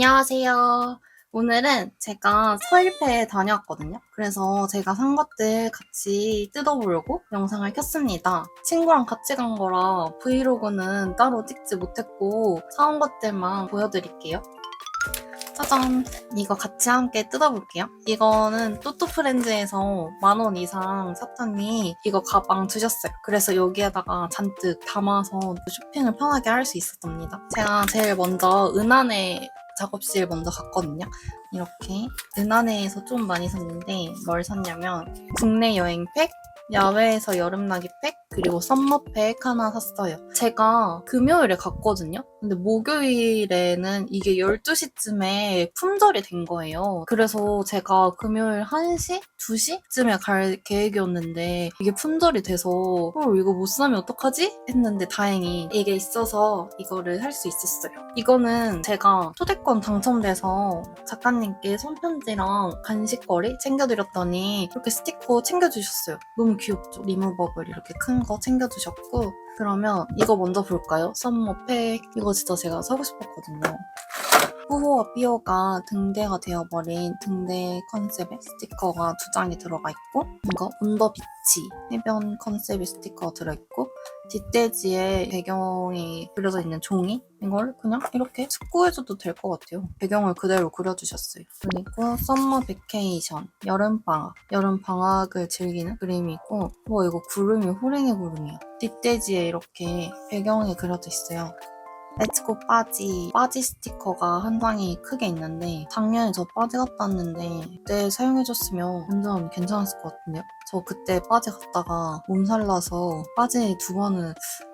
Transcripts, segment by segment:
안녕하세요. 오늘은 제가 서일패에 다녀왔거든요. 그래서 제가 산 것들 같이 뜯어보려고 영상을 켰습니다. 친구랑 같이 간 거라 브이로그는 따로 찍지 못했고 사온 것들만 보여드릴게요. 짜잔! 이거 같이 함께 뜯어볼게요. 이거는 또또프렌즈에서 만 원 이상 샀더니 이거 가방 주셨어요. 그래서 여기에다가 잔뜩 담아서 쇼핑을 편하게 할 수 있었답니다. 제가 제일 먼저 은한의 작업실 먼저 갔거든요. 이렇게 은한에에서 좀 많이 샀는데 뭘 샀냐면 국내 여행팩, 야외에서 여름나기 팩, 그리고 썸머팩 하나 샀어요. 제가 금요일에 갔거든요. 근데 목요일에는 이게 12시쯤에 품절이 된 거예요. 그래서 제가 금요일 1시? 2시쯤에 갈 계획이었는데 이게 품절이 돼서 어, 이거 못 사면 어떡하지? 했는데 다행히 이게 있어서 이거를 할 수 있었어요. 이거는 제가 초대권 당첨돼서 작가님께 손편지랑 간식거리 챙겨드렸더니 이렇게 스티커 챙겨주셨어요. 너무 귀엽죠? 리무버블 이렇게 큰 거 챙겨주셨고 그러면 이거 먼저 볼까요? 썸머팩 이거 진짜 제가 사고 싶었거든요. 후호와 삐오가 등대가 되어버린 등대 컨셉의 스티커가 두 장이 들어가 있고 이거 온더 비치 해변 컨셉의 스티커가 들어있고 뒷돼지에 배경이 그려져 있는 종이 이걸 그냥 이렇게 축구해줘도 될 것 같아요. 배경을 그대로 그려주셨어요. 그리고 썸머 베케이션 여름방학 여름방학을 즐기는 그림이고 뭐 이거 구름이 호랭이 구름이야. 뒷돼지에 이렇게 배경이 그려져 있어요. 렛츠고 빠지 빠지 스티커가 한 장이 크게 있는데 작년에 저 빠지 갔다 왔는데 그때 사용해줬으면 완전 괜찮았을 것 같은데요? 저 그때 빠지 갔다가 몸살 나서 빠지 두 번은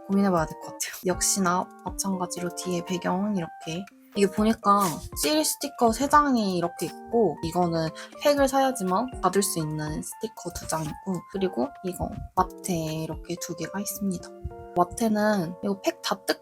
고민해봐야 될 것 같아요. 역시나 마찬가지로 뒤에 배경은 이렇게. 이게 보니까 실 스티커 3장이 이렇게 있고 이거는 팩을 사야지만 받을 수 있는 스티커 2장이고 그리고 이거 마트에 이렇게 두 개가 있습니다. 마트는 이거 팩 다 뜯고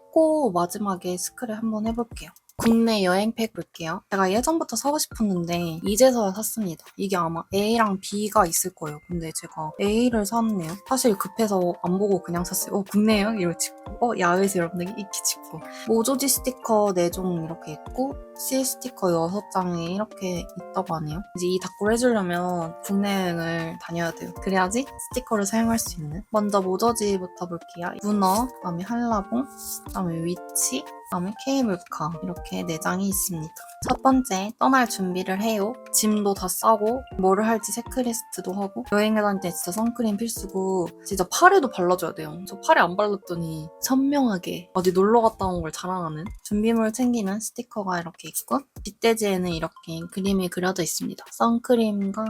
마지막에 스크래 한번 해볼게요. 국내 여행팩 볼게요. 제가 예전부터 사고 싶었는데 이제서야 샀습니다. 이게 아마 A랑 B가 있을 거예요. 근데 제가 A를 샀네요. 사실 급해서 안 보고 그냥 샀어요. 어 국내요? 이러고 찍고 어 야외에서 여러분들 이렇게 찍고 모조지 스티커 4종 이렇게 있고 C 스티커 6장이 이렇게 있다고 하네요. 이제 이 닭골 해주려면 국내 여행을 다녀야 돼요. 그래야지 스티커를 사용할 수 있는. 먼저 모저지부터 볼게요. 문어, 그다음에 한라봉, 그다음에 위치, 그다음에 케이블카 이렇게 4장이 있습니다. 첫 번째, 떠날 준비를 해요. 짐도 다 싸고 뭐를 할지 체크리스트도 하고 여행을 다닐 때 진짜 선크림 필수고 진짜 팔에도 발라줘야 돼요. 저 팔에 안 발랐더니 선명하게 어디 놀러 갔다 온 걸 자랑하는 준비물 챙기는 스티커가 이렇게 있고 뒷돼지에는 이렇게 그림이 그려져 있습니다. 선크림과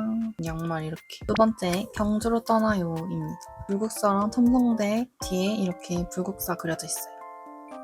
양말 이렇게 두 번째, 경주로 떠나요입니다. 불국사랑 첨성대 뒤에 이렇게 불국사 그려져 있어요.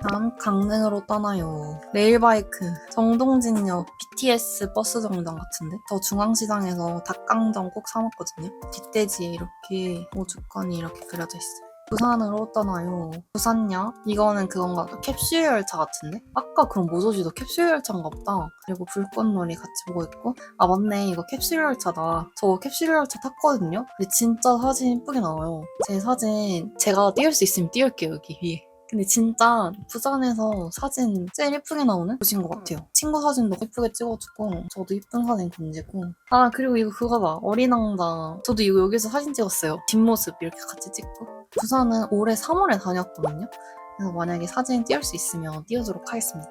다음 강릉으로 떠나요. 레일바이크 정동진역 BTS 버스 정류장 같은데 저 중앙시장에서 닭강정 꼭 사 먹거든요. 뒷돼지에 이렇게 오죽하니 이렇게 그려져 있어요. 부산으로 떠나요. 부산역 이거는 그건가 봐. 캡슐 열차 같은데? 아까 그럼 모조지도 캡슐 열차인가 보다. 그리고 불꽃놀이 같이 보고 있고 아 맞네 이거 캡슐 열차다. 저 캡슐 열차 탔거든요. 근데 진짜 사진 예쁘게 나와요. 제 사진 제가 띄울 수 있으면 띄울게요 여기 위에. 근데 진짜 부산에서 사진 제일 예쁘게 나오는 곳인 것 같아요. 친구 사진도 예쁘게 찍어주고 저도 예쁜 사진 건지고 아 그리고 이거 그거다 어린왕자 저도 이거 여기서 사진 찍었어요. 뒷모습 이렇게 같이 찍고 부산은 올해 3월에 다녔거든요. 그래서 만약에 사진 띄울 수 있으면 띄워주도록 하겠습니다.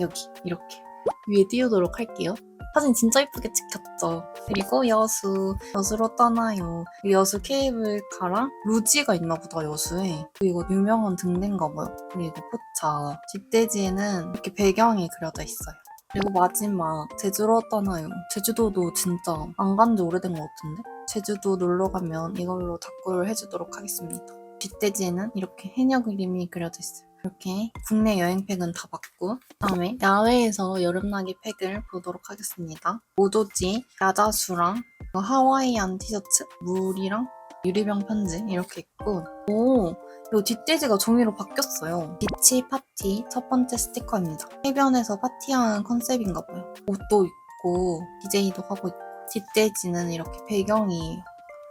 여기 이렇게 위에 띄우도록 할게요. 사진 진짜 예쁘게 찍혔죠. 그리고 여수, 여수로 떠나요. 이 여수 케이블카랑 루지가 있나 보다, 여수에. 그리고 유명한 등대인가 봐요. 그리고 포차. 뒷돼지에는 이렇게 배경이 그려져 있어요. 그리고 마지막, 제주로 떠나요. 제주도도 진짜 안 간 지 오래된 것 같은데? 제주도 놀러 가면 이걸로 닭골 해주도록 하겠습니다. 뒷돼지에는 이렇게 해녀 그림이 그려져 있어요. 이렇게 국내 여행 팩은 다 봤고 다음에 야외에서 여름나기 팩을 보도록 하겠습니다. 모조지, 야자수랑 하와이안 티셔츠, 물이랑 유리병 편지 이렇게 있고 오! 이 뒷돼지가 종이로 바뀌었어요. 비치 파티 첫 번째 스티커입니다. 해변에서 파티하는 컨셉인가 봐요. 옷도 입고 DJ도 하고 있고 뒷돼지는 이렇게 배경이에요.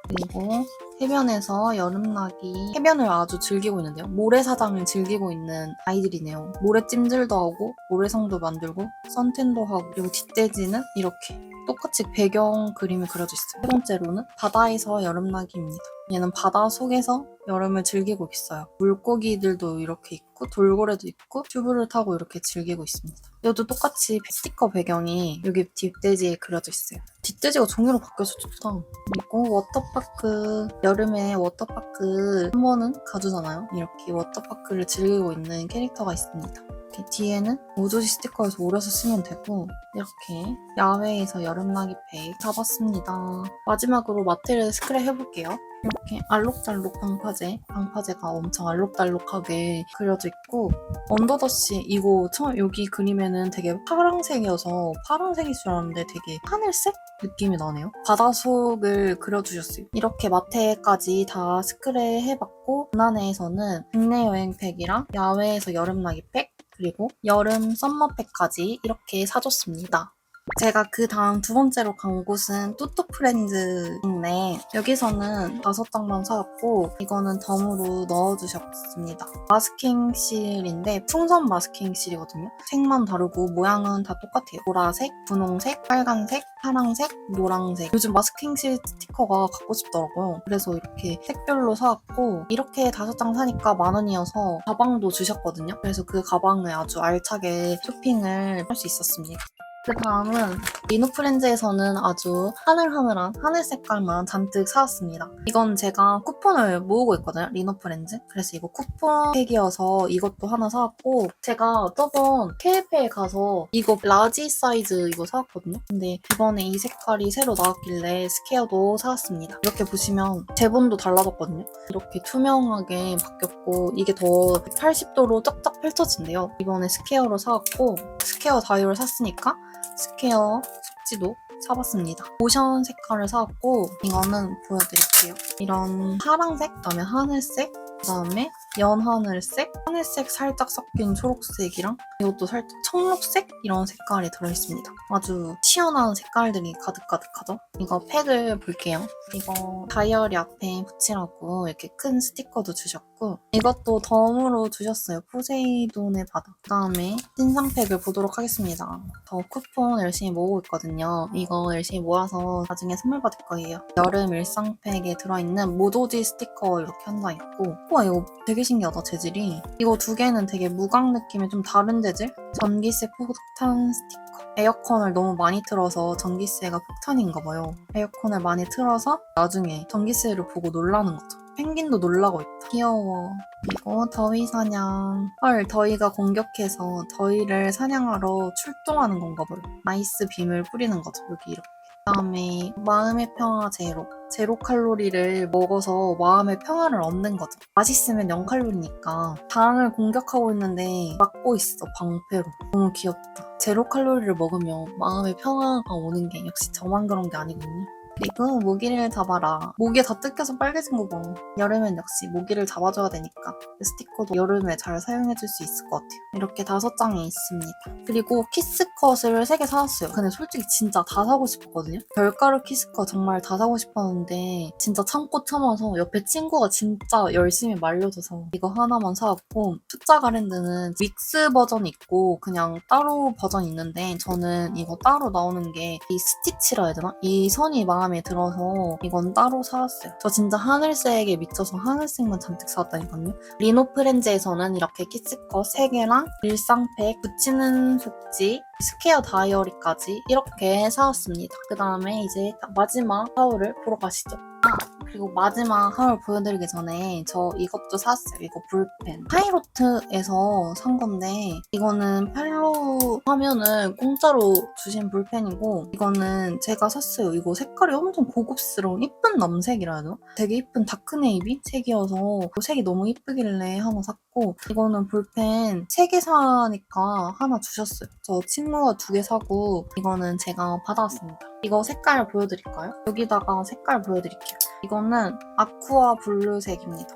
그리고 해변에서 여름나기 해변을 아주 즐기고 있는데요. 모래사장을 즐기고 있는 아이들이네요. 모래 찜질도 하고 모래성도 만들고 선탠도 하고 그리고 뒷돼지는 이렇게 똑같이 배경 그림이 그려져 있어요. 세 번째로는 바다에서 여름나기입니다. 얘는 바다 속에서 여름을 즐기고 있어요. 물고기들도 이렇게 있고 돌고래도 있고 튜브를 타고 이렇게 즐기고 있습니다. 여기도 똑같이 스티커 배경이 여기 뒷돼지에 그려져 있어요. 뒷돼지가 종이로 바뀌어서 좋다. 그리고 워터파크 여름에 워터파크 한 번은 가주잖아요. 이렇게 워터파크를 즐기고 있는 캐릭터가 있습니다. 이렇게 뒤에는 모조지 스티커에서 오려서 쓰면 되고 이렇게 야외에서 여름나기 팩 사봤습니다. 마지막으로 마테리얼 스크랩 해볼게요. 이렇게 알록달록 방파제, 방파제가 엄청 알록달록하게 그려져 있고 언더더시 이거 처음 여기 그림에는 되게 파란색이어서 파란색일 줄 알았는데 되게 하늘색 느낌이 나네요. 바닷속을 그려주셨어요. 이렇게 마테까지 다 스크랩 해봤고 군안에서는 국내 여행팩이랑 야외에서 여름나기 팩 그리고 여름 썸머팩까지 이렇게 사줬습니다. 제가 그 다음 두 번째로 간 곳은 뚜뚜 프렌즈인데 여기서는 다섯 장만 사왔고 이거는 덤으로 넣어주셨습니다. 마스킹 실인데 풍선 마스킹 실이거든요. 색만 다르고 모양은 다 똑같아요. 보라색, 분홍색, 빨간색, 파랑색, 노랑색. 요즘 마스킹 실 스티커가 갖고 싶더라고요. 그래서 이렇게 색별로 사왔고 이렇게 다섯 장 사니까 만 원이어서 가방도 주셨거든요. 그래서 그 가방을 아주 알차게 쇼핑을 할 수 있었습니다. 그 다음은 리노프렌즈에서는 아주 하늘하늘한 하늘 색깔만 잔뜩 사왔습니다. 이건 제가 쿠폰을 모으고 있거든요. 리노프렌즈. 그래서 이거 쿠폰 팩이어서 이것도 하나 사왔고 제가 저번 KF에 가서 이거 라지 사이즈 이거 사왔거든요. 근데 이번에 이 색깔이 새로 나왔길래 스퀘어도 사왔습니다. 이렇게 보시면 제본도 달라졌거든요. 이렇게 투명하게 바뀌었고 이게 더 80도로 쫙쫙 펼쳐진대요. 이번에 스퀘어로 사왔고 스퀘어 다이얼 샀으니까 스퀘어 숙지도 사봤습니다. 오션 색깔을 사왔고 이거는 보여드릴게요. 이런 파랑색, 그다음에 하늘색, 그다음에 연 하늘색, 하늘색 살짝 섞인 초록색이랑 이것도 살짝 청록색 이런 색깔이 들어있습니다. 아주 시원한 색깔들이 가득가득하죠? 이거 팩을 볼게요. 이거 다이어리 앞에 붙이라고 이렇게 큰 스티커도 주셨고 이것도 덤으로 주셨어요. 포세이돈의 바다. 그다음에 신상팩을 보도록 하겠습니다. 저 쿠폰 열심히 모으고 있거든요. 이거 열심히 모아서 나중에 선물 받을 거예요. 여름 일상팩에 들어있는 모도지 스티커 이렇게 한 장 있고 우와 이거 되게 신기하다 재질이 이거 두 개는 되게 무광 느낌의 좀 다른 재질? 전기세 폭탄 스티커. 에어컨을 너무 많이 틀어서 전기세가 폭탄인가 봐요. 에어컨을 많이 틀어서 나중에 전기세를 보고 놀라는 거죠. 펭귄도 놀라고 있다. 귀여워. 그리고 더위 사냥. 헐 더위가 공격해서 더위를 사냥하러 출동하는 건가 봐요. 아이스 빔을 뿌리는 거죠 여기 이렇게. 그 다음에 마음의 평화 제로 제로 칼로리를 먹어서 마음의 평화를 얻는 거죠. 맛있으면 0칼로리니까 당을 공격하고 있는데 막고 있어 방패로. 너무 귀엽다. 제로 칼로리를 먹으면 마음의 평화가 오는 게 역시 저만 그런 게 아니거든요. 그리고 모기를 잡아라. 모기 다 뜯겨서 빨개진 거 봐. 여름엔 역시 모기를 잡아줘야 되니까 이 스티커도 여름에 잘 사용해줄 수 있을 것 같아요. 이렇게 다섯 장이 있습니다. 그리고 키스컷을 세 개 사왔어요. 근데 솔직히 진짜 다 사고 싶었거든요. 별가루 키스컷 정말 다 사고 싶었는데 진짜 참고 참아서 옆에 친구가 진짜 열심히 말려줘서 이거 하나만 사왔고 숫자 가랜드는 믹스 버전 있고 그냥 따로 버전 있는데 저는 이거 따로 나오는 게 이 스티치라 해야 되나? 이 선이 마음에 들어서 이건 따로 사왔어요. 저 진짜 하늘색에 미쳐서 하늘색만 잔뜩 사왔다니까요. 리노 프렌즈에서는 이렇게 키스컷 3개랑 일상팩, 붙이는 속지, 스퀘어 다이어리까지 이렇게 사왔습니다. 그 다음에 이제 마지막 하울을 보러 가시죠. 아, 그리고 마지막 하울 보여드리기 전에 저 이것도 샀어요. 이거 볼펜. 파이로트에서 산 건데 이거는 팔로 하면은 공짜로 주신 볼펜이고 이거는 제가 샀어요. 이거 색깔이 엄청 고급스러운 이쁜 남색이라 해야 되나? 되게 이쁜 다크네이비 색이어서 그 색이 너무 이쁘길래 하나 샀고 이거는 볼펜 3개 사니까 하나 주셨어요. 저 친구가 두 개 사고 이거는 제가 받아왔습니다. 이거 색깔 보여드릴까요? 여기다가 색깔 보여드릴게요. 이거는 아쿠아 블루색입니다.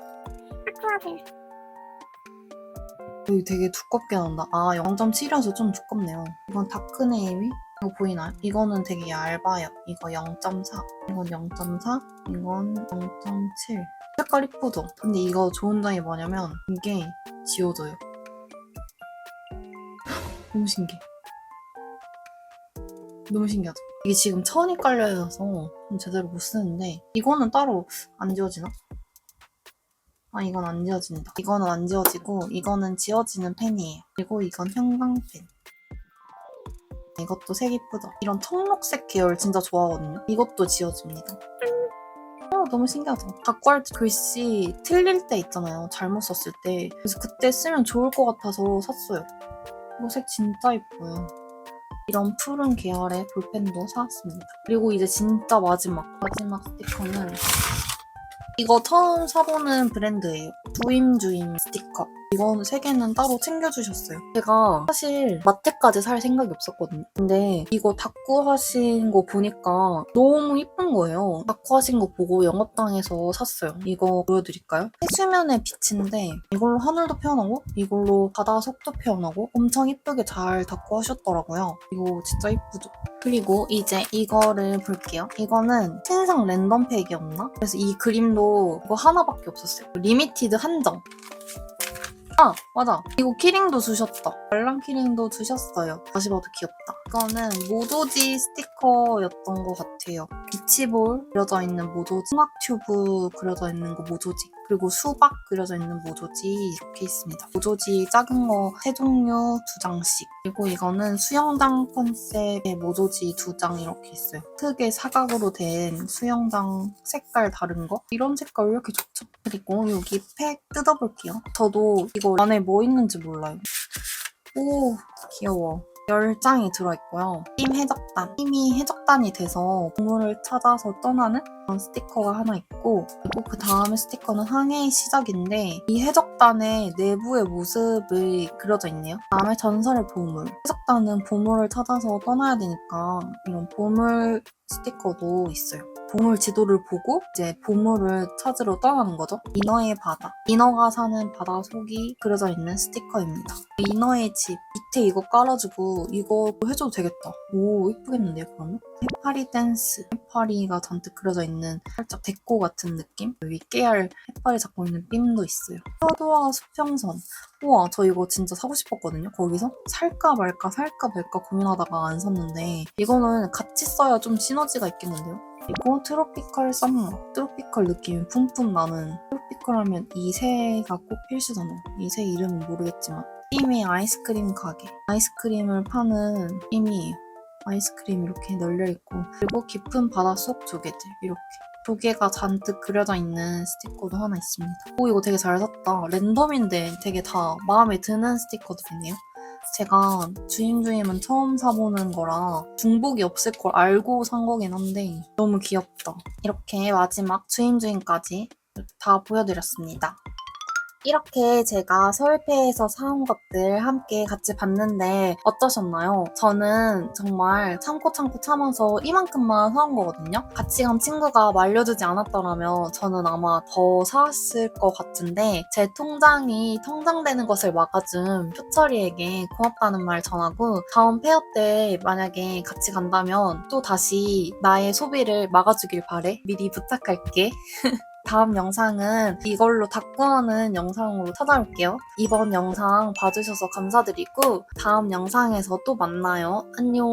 여기 되게 두껍게 나온다. 아, 0.7이라서 좀 두껍네요. 이건 다크네이비? 이거 보이나요? 이거는 되게 얇아요. 이거 0.4, 이건 0.4, 이건 0.7. 색깔 이쁘죠? 근데 이거 좋은 점이 뭐냐면 이게 지워져요. 너무 신기해. 너무 신기하죠? 이게 지금 천이 깔려있어서 좀 제대로 못 쓰는데 이거는 따로 안 지워지나? 아 이건 안 지워진다. 이거는 안 지워지고 이거는 지워지는 펜이에요. 그리고 이건 형광펜. 이것도 색 이쁘죠? 이런 청록색 계열 진짜 좋아하거든요. 이것도 지워집니다. 어, 너무 신기하죠? 갖고 할때 글씨 틀릴 때 있잖아요. 잘못 썼을 때. 그래서 그때 쓰면 좋을 것 같아서 샀어요. 이거 색 진짜 이뻐요. 이런 푸른 계열의 볼펜도 사왔습니다. 그리고 이제 진짜 마지막, 마지막 스티커는 이거 처음 사보는 브랜드예요. 주임주임 스티커. 이거 세 개는 따로 챙겨주셨어요. 제가 사실 마테까지 살 생각이 없었거든요. 근데 이거 다꾸 하신 거 보니까 너무 이쁜 거예요. 다꾸 하신 거 보고 영업당해서 샀어요. 이거 보여드릴까요? 해수면의 빛인데 이걸로 하늘도 표현하고 이걸로 바다 속도 표현하고 엄청 이쁘게 잘 다꾸 하셨더라고요. 이거 진짜 이쁘죠? 그리고 이제 이거를 볼게요. 이거는 신상 랜덤팩이었나? 그래서 이 그림도 이거 하나밖에 없었어요. 리미티드 한정. 아 맞아. 이거 키링도 주셨다. 말랑 키링도 주셨어요. 다시 봐도 귀엽다. 이거는 모조지 스티커였던 것 같아요. 비치볼 그려져 있는 모조지 수학 튜브 그려져 있는 거 모조지 그리고 수박 그려져 있는 모조지 이렇게 있습니다 모조지 작은 거 세 종류 두 장씩 그리고 이거는 수영장 컨셉의 모조지 두 장 이렇게 있어요 크게 사각으로 된 수영장 색깔 다른 거 이런 색깔 왜 이렇게 좋죠? 그리고 여기 팩 뜯어볼게요 저도 이거 안에 뭐 있는지 몰라요. 오, 귀여워. 10장이 들어있고요. 팀 해적단. 팀이 해적단이 돼서 동물을 찾아서 떠나는 그런 스티커가 하나 있고 그리고 그 다음에 스티커는 항해의 시작인데 이 해적단의 내부의 모습이 그려져 있네요. 다음에 전설의 보물. 해적단은 보물을 찾아서 떠나야 되니까 이런 보물 스티커도 있어요. 보물 지도를 보고 이제 보물을 찾으러 떠나는 거죠. 이너의 바다. 이너가 사는 바다 속이 그려져 있는 스티커입니다. 이너의 집 밑에 이거 깔아주고 이거 해줘도 되겠다. 오 이쁘겠는데요 그러면? 해파리 댄스. 해파리가 잔뜩 그려져 있는 살짝 데코 같은 느낌? 여기 깨알 해파리 잡고 있는 빔도 있어요. 서도와 수평선. 우와 저 이거 진짜 사고 싶었거든요 거기서 살까 말까 살까 말까 고민하다가 안 샀는데 이거는 같이 써야 좀 시너지가 있겠는데요 그리고 트로피컬 썸머 트로피컬 느낌이 뿜뿜 나는 트로피컬 하면 이 새가 꼭 필수잖아요 이 새 이름은 모르겠지만 이미 아이스크림 가게 아이스크림을 파는 이미예요 아이스크림 이렇게 널려있고 그리고 깊은 바닷속 조개들 이렇게 조개가 잔뜩 그려져 있는 스티커도 하나 있습니다. 오 이거 되게 잘 샀다. 랜덤인데 되게 다 마음에 드는 스티커들이네요. 제가 주임주임은 처음 사보는 거라 중복이 없을 걸 알고 산 거긴 한데 너무 귀엽다. 이렇게 마지막 주임주임까지 다 보여드렸습니다. 이렇게 제가 서울페이에서 사온 것들 함께 같이 봤는데 어떠셨나요? 저는 정말 참고 참고 참아서 이만큼만 사온 거거든요. 같이 간 친구가 말려주지 않았더라면 저는 아마 더 사왔을 것 같은데 제 통장이 통장되는 것을 막아준 표철이에게 고맙다는 말 전하고 다음 페어 때 만약에 같이 간다면 또 다시 나의 소비를 막아주길 바래. 미리 부탁할게. 다음 영상은 이걸로 닦고하는 영상으로 찾아올게요. 이번 영상 봐주셔서 감사드리고 다음 영상에서 또 만나요. 안녕.